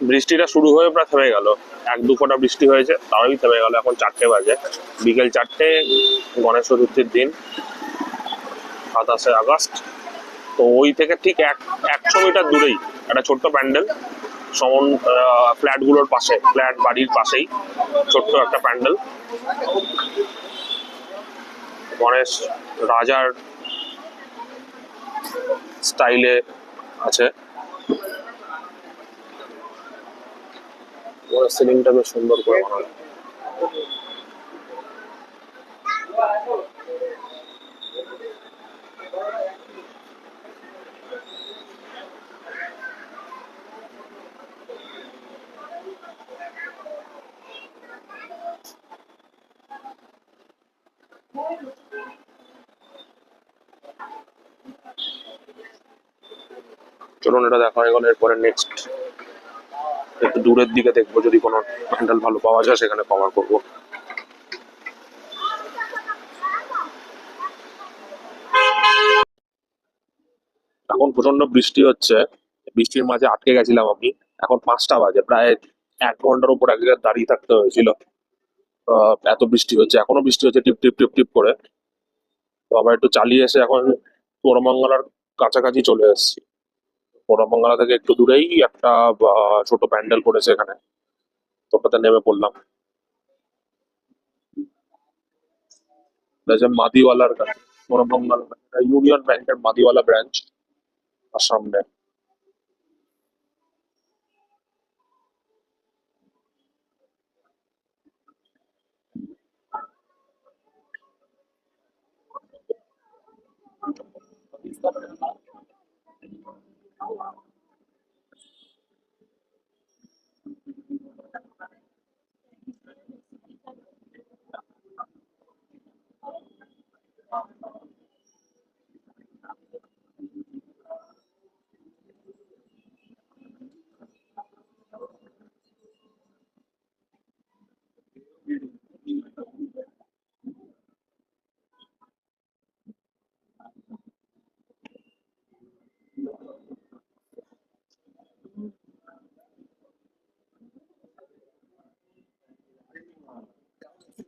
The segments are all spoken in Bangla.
বৃষ্টিটা শুরু হয়ে প্রায় থেমে গেল। এক দু ফোঁটা বৃষ্টি হয়েছে তারই থেমে গেল এখন চারটে বাজে। বিকেল চারটে, গণেশ চতুর্থীর দিন, সাতাশে আগস্ট। তো ওই থেকে ঠিক এক, একশো মিটার দূরেই একটা ছোট্ট প্যান্ডেল, সমন ফ্ল্যাটগুলোর পাশে, ফ্ল্যাট বাড়ির পাশেই ছোট্ট একটা প্যান্ডেল। গণেশ রাজার স্টাইলে আছে। সিলিংটা বেশ সুন্দর করে বানানো। চলুন এটা দেখা হয়ে গেল এরপরে নেক্সট একটু দূরের দিকে দেখব, যদি কোনো প্যান্ডেল ভালো পাওয়া যায়, সেখানে কভার করব। এখন প্রচণ্ড বৃষ্টি হচ্ছে। বৃষ্টির মাঝে আটকে গেছিলাম আমি। এখন পাঁচটা বাজে, প্রায় এক ঘণ্টার উপর এক জায়গায় দাঁড়িয়ে থাকতে হয়েছিল। এত বৃষ্টি হচ্ছে, এখনও বৃষ্টি হচ্ছে, টিপ টিপ টিপ টিপ করে। তো আবার একটু চালিয়ে এসে এখন পোড়ামঙ্গলার কাছাকাছি চলে এসেছি। পোড়ামঙ্গলা থেকে একটু দূরেই একটা ছোট প্যান্ডেল করেছে এখানে। তো ওটাতে নেমে পড়লাম। মাদিওয়ালার কাছে ইউনিয়ন ব্যাংকের মাদিওয়ালা ব্রাঞ্চ আর সামনে।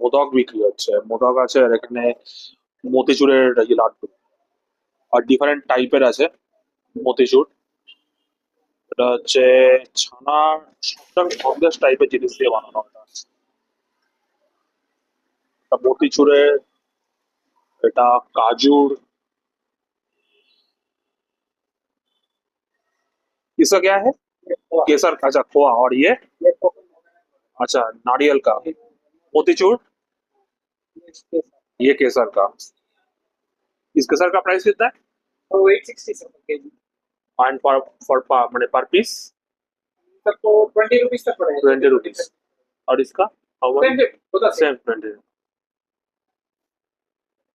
মোদক বিক্রি হচ্ছে মোদক আছে আর এখানে মতিচুরের এই লাড্ডু আর ডিফারেন্ট টাইপের আছে মতিচুর এটা হচ্ছে ছানা সন্দেশ টাইপের জিনিস দিয়ে বানানো এটা এটা মতিচুরের এটা কাজুর इसका क्या है केसर का अच्छा खोआ और ये अच्छा नारियल का मोतीचूर ये केसर का इस केसर का प्राइस कितना है तो एट सिक्सटी सेवन के जी एंड फॉर फॉर मैंने पर पीस तब तो ट्वेंटी रुपीज तक पड़ेगा ट्वेंटी रुपीज और इसका ट्वेंटी बता সেম টোয়েন্টি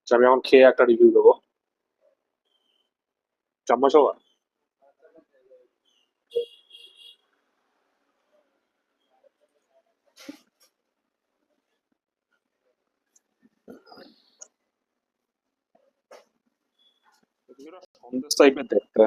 আমি এখন খেয়ে একটা রিভিউ দেবো চামচ হওয়া সন্দেশ টাইপের দেখতে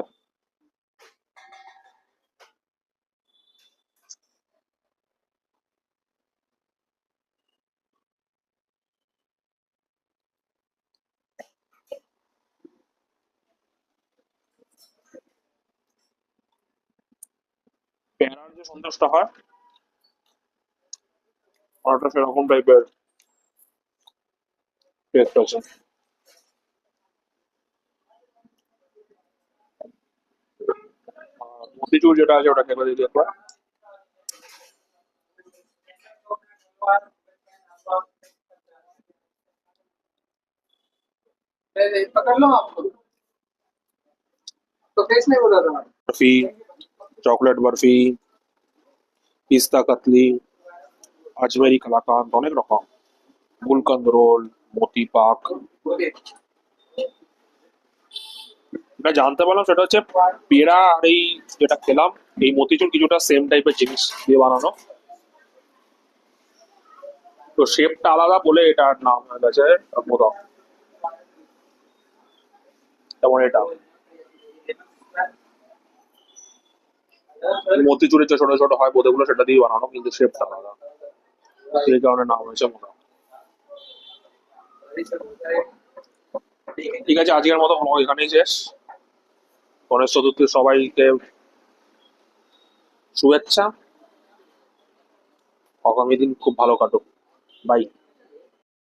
প্যারার যে সন্দেশটা হয় ওটা সেরকম টাইপের টেস্ট আছে মতিচুর যেটা আছে ওটা খেতে দিতে একবার पकड़ लो आपको तो टेस्ट नहीं बोला था बर्फी चॉकलेट बर्फी পিস্তা কাতলি আজমেরি কালাকান্দ অনেক রকম গুলকন্দ রোল মতি পাক এটা জানতে পারলাম সেটা হচ্ছে পেড়া আর এই যেটা খেলাম, এই মতিচুর কিছুটা সেম টাইপের জিনিস দিয়ে বানানো। তো শেপটা আলাদা বলে এটার নাম হয়ে গেছে মোদক। যেমন এটা? মতিচুরের যে ছোট ছোট হয় বোধেগুলো সেটা দিয়ে বানানো, কিন্তু শেপটা আলাদা। সেই কারণে নাম হয়েছে মোদক। ঠিক আছে, আজকের মতো এখানেই শেষ। গণেশ চতুর্থী সবাইকে শুভেচ্ছা। আগামী দিন খুব ভালো কাটুক। বাই